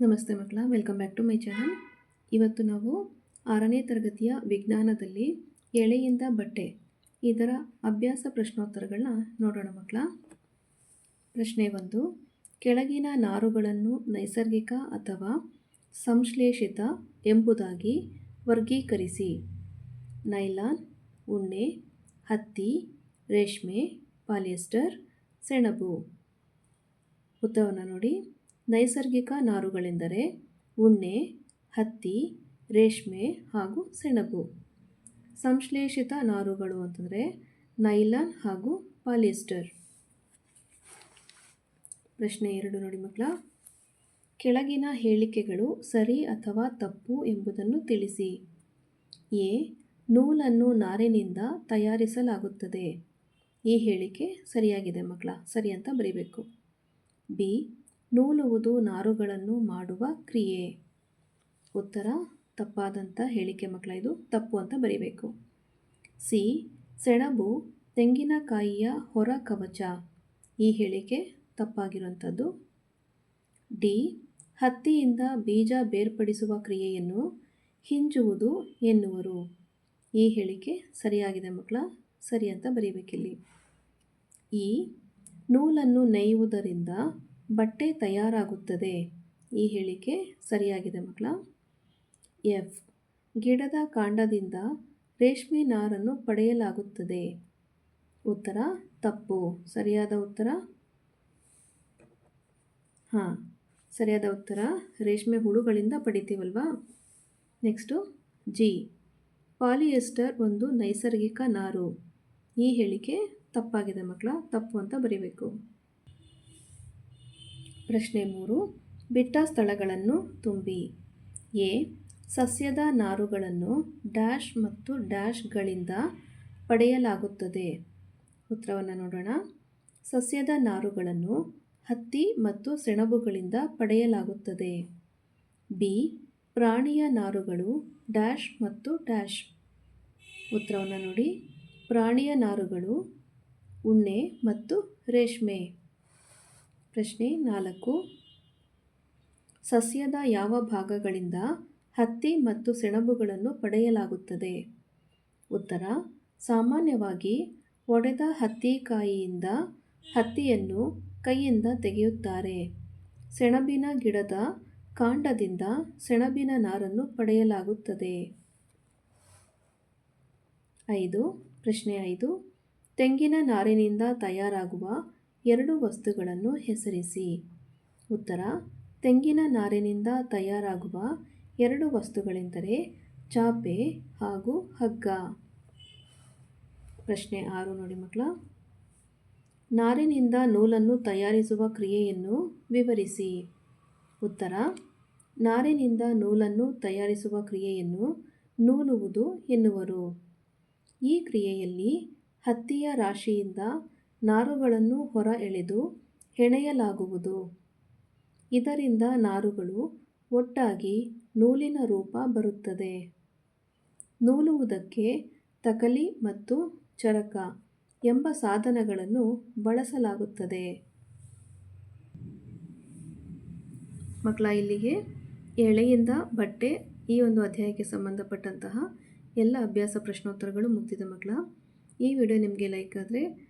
ನಮಸ್ತೆ ಮಕ್ಕಳ welcome back to my channel ಇವತ್ತು ನಾವು ಆರನೇ ತರಗತಿಯ ವಿಜ್ಞಾನದಲ್ಲಿ ಎಳೆಯಿಂದ ಬಟ್ಟೆ, ಇದರ ಅಭ್ಯಾಸ ಪ್ರಶ್ನೋತ್ತರಗಳನ್ನ ನೋಡೋಣ ಮಕ್ಕಳ. ಪ್ರಶ್ನೆ ಒಂದು, ಕೆಳಗಿನ ನಾರುಗಳನ್ನು ನೈಸರ್ಗಿಕ ಅಥವಾ ಸಂಶ್ಲೇಷಿತ ಎಂಬುದಾಗಿ ವರ್ಗೀಕರಿಸಿ. ನೈಲಾನ್, ಉಣ್ಣೆ, ಹತ್ತಿ, ರೇಷ್ಮೆ, ಪಾಲಿಯೆಸ್ಟರ್, ಸೆಣಬು. ಉತ್ತರವನ್ನು ನೋಡಿ. ನೈಸರ್ಗಿಕ ನಾರುಗಳೆಂದರೆ ಉಣ್ಣೆ, ಹತ್ತಿ, ರೇಷ್ಮೆ ಹಾಗೂ ಸೆಣಬು. ಸಂಶ್ಲೇಷಿತ ನಾರುಗಳು ಅಂತಂದರೆ ನೈಲಾನ್ ಹಾಗೂ ಪಾಲಿಯೆಸ್ಟರ್. ಪ್ರಶ್ನೆ ಎರಡು ನೋಡಿ ಮಕ್ಕಳ. ಕೆಳಗಿನ ಹೇಳಿಕೆಗಳು ಸರಿ ಅಥವಾ ತಪ್ಪು ಎಂಬುದನ್ನು ತಿಳಿಸಿ. ಎ. ನೂಲನ್ನು ನಾರಿನಿಂದ ತಯಾರಿಸಲಾಗುತ್ತದೆ. ಈ ಹೇಳಿಕೆ ಸರಿಯಾಗಿದೆ ಮಕ್ಕಳ. ಸರಿ ಅಂತ ಬರೀಬೇಕು. ಬಿ. ನೂಲುವುದು ನಾರುಗಳನ್ನು ಮಾಡುವ ಕ್ರಿಯೆ. ಉತ್ತರ ತಪ್ಪಾದಂಥ ಹೇಳಿಕೆ ಮಕ್ಕಳ, ಇದು ತಪ್ಪು ಅಂತ ಬರೀಬೇಕು. ಸಿ, ಸೆಣಬು ತೆಂಗಿನಕಾಯಿಯ ಹೊರ ಕವಚ. ಈ ಹೇಳಿಕೆ ತಪ್ಪಾಗಿರುವಂಥದ್ದು. ಡಿ, ಹತ್ತಿಯಿಂದ ಬೀಜ ಬೇರ್ಪಡಿಸುವ ಕ್ರಿಯೆಯನ್ನು ಹಿಂಜುವುದು ಎನ್ನುವರು. ಈ ಹೇಳಿಕೆ ಸರಿಯಾಗಿದೆ ಮಕ್ಕಳ, ಸರಿ ಅಂತ ಬರೀಬೇಕಿಲ್ಲಿ. ಈ ನೂಲನ್ನು ನೇಯುವುದರಿಂದ ಬಟ್ಟೆ ತಯಾರಾಗುತ್ತದೆ. ಈ ಹೇಳಿಕೆ ಸರಿಯಾಗಿದೆ ಮಕ್ಕಳ. ಎಫ್. ಗಿಡದ ಕಾಂಡದಿಂದ ರೇಷ್ಮೆ ನಾರನ್ನು ಪಡೆಯಲಾಗುತ್ತದೆ. ಉತ್ತರ, ತಪ್ಪು. ಸರಿಯಾದ ಉತ್ತರ? ಹಾಂ, ಸರಿಯಾದ ಉತ್ತರ. ರೇಷ್ಮೆ ಹುಳುಗಳಿಂದ ಪಡಿತೀವಲ್ವಾ? Next, G. ಪಾಲಿಯೆಸ್ಟರ್ ಒಂದು ನೈಸರ್ಗಿಕ ನಾರು. ಈ ಹೇಳಿಕೆ ತಪ್ಪಾಗಿದೆ ಮಕ್ಕಳ. ತಪ್ಪು ಅಂತ ಬರೀಬೇಕು. ಪ್ರಶ್ನೆ ಮೂರು. ಬಿಟ್ಟ ಸ್ಥಳಗಳನ್ನು ತುಂಬಿ. ಎ. ಸಸ್ಯದ ನಾರುಗಳನ್ನು ಡ್ಯಾಶ್ ಮತ್ತು ಡ್ಯಾಶ್ಗಳಿಂದ ಪಡೆಯಲಾಗುತ್ತದೆ. ಉತ್ತರವನ್ನು ನೋಡೋಣ. ಸಸ್ಯದ ನಾರುಗಳನ್ನು ಹತ್ತಿ ಮತ್ತು ಸೆಣಬುಗಳಿಂದ ಪಡೆಯಲಾಗುತ್ತದೆ. ಬಿ. ಪ್ರಾಣಿಯ ನಾರುಗಳು ಡ್ಯಾಶ್ ಮತ್ತು ಡ್ಯಾಶ್. ಉತ್ತರವನ್ನು ನೋಡಿ. ಪ್ರಾಣಿಯ ನಾರುಗಳು ಉಣ್ಣೆ ಮತ್ತು ರೇಷ್ಮೆ. ಪ್ರಶ್ನೆ ನಾಲ್ಕು. ಸಸ್ಯದ ಯಾವ ಭಾಗಗಳಿಂದ ಹತ್ತಿ ಮತ್ತು ಸೆಣಬುಗಳನ್ನು ಪಡೆಯಲಾಗುತ್ತದೆ? ಉತ್ತರ, ಸಾಮಾನ್ಯವಾಗಿ ಒಡೆದ ಹತ್ತಿಕಾಯಿಯಿಂದ ಹತ್ತಿಯನ್ನು ಕೈಯಿಂದ ತೆಗೆಯುತ್ತಾರೆ. ಸೆಣಬಿನ ಗಿಡದ ಕಾಂಡದಿಂದ ಸೆಣಬಿನ ನಾರನ್ನು ಪಡೆಯಲಾಗುತ್ತದೆ. ಐದು, ಪ್ರಶ್ನೆ ಐದು. ತೆಂಗಿನ ನಾರಿನಿಂದ ತಯಾರಾಗುವ ಎರಡು ವಸ್ತುಗಳನ್ನು ಹೆಸರಿಸಿ. ಉತ್ತರ, ತೆಂಗಿನ ನಾರಿನಿಂದ ತಯಾರಾಗುವ ಎರಡು ವಸ್ತುಗಳೆಂದರೆ ಚಾಪೆ ಹಾಗೂ ಹಗ್ಗ. ಪ್ರಶ್ನೆ ಆರು ನೋಡಿ ಮಕ್ಕಳ. ನಾರಿನಿಂದ ನೂಲನ್ನು ತಯಾರಿಸುವ ಕ್ರಿಯೆಯನ್ನು ವಿವರಿಸಿ. ಉತ್ತರ, ನಾರಿನಿಂದ ನೂಲನ್ನು ತಯಾರಿಸುವ ಕ್ರಿಯೆಯನ್ನು ನೂಲುವುದು ಎನ್ನುವರು. ಈ ಕ್ರಿಯೆಯಲ್ಲಿ ಹತ್ತಿಯ ರಾಶಿಯಿಂದ ನಾರುಗಳನ್ನು ಹೊರ ಎಳೆದು ಹೆಣೆಯಲಾಗುವುದು. ಇದರಿಂದ ನಾರುಗಳು ಒಟ್ಟಾಗಿ ನೂಲಿನ ರೂಪ ಬರುತ್ತದೆ. ನೂಲುವುದಕ್ಕೆ ತಕಲಿ ಮತ್ತು ಚರಕ ಎಂಬ ಸಾಧನಗಳನ್ನು ಬಳಸಲಾಗುತ್ತದೆ. ಮಕ್ಕಳ, ಇಲ್ಲಿಗೆ ಎಳೆಯಿಂದ ಬಟ್ಟೆ ಈ ಒಂದು ಅಧ್ಯಾಯಕ್ಕೆ ಸಂಬಂಧಪಟ್ಟಂತಹ ಎಲ್ಲ ಅಭ್ಯಾಸ ಪ್ರಶ್ನೋತ್ತರಗಳು ಮುಗ್ದಿದೆ ಮಕ್ಕಳ. ಈ ವಿಡಿಯೋ ನಿಮಗೆ ಲೈಕ್ ಆದರೆ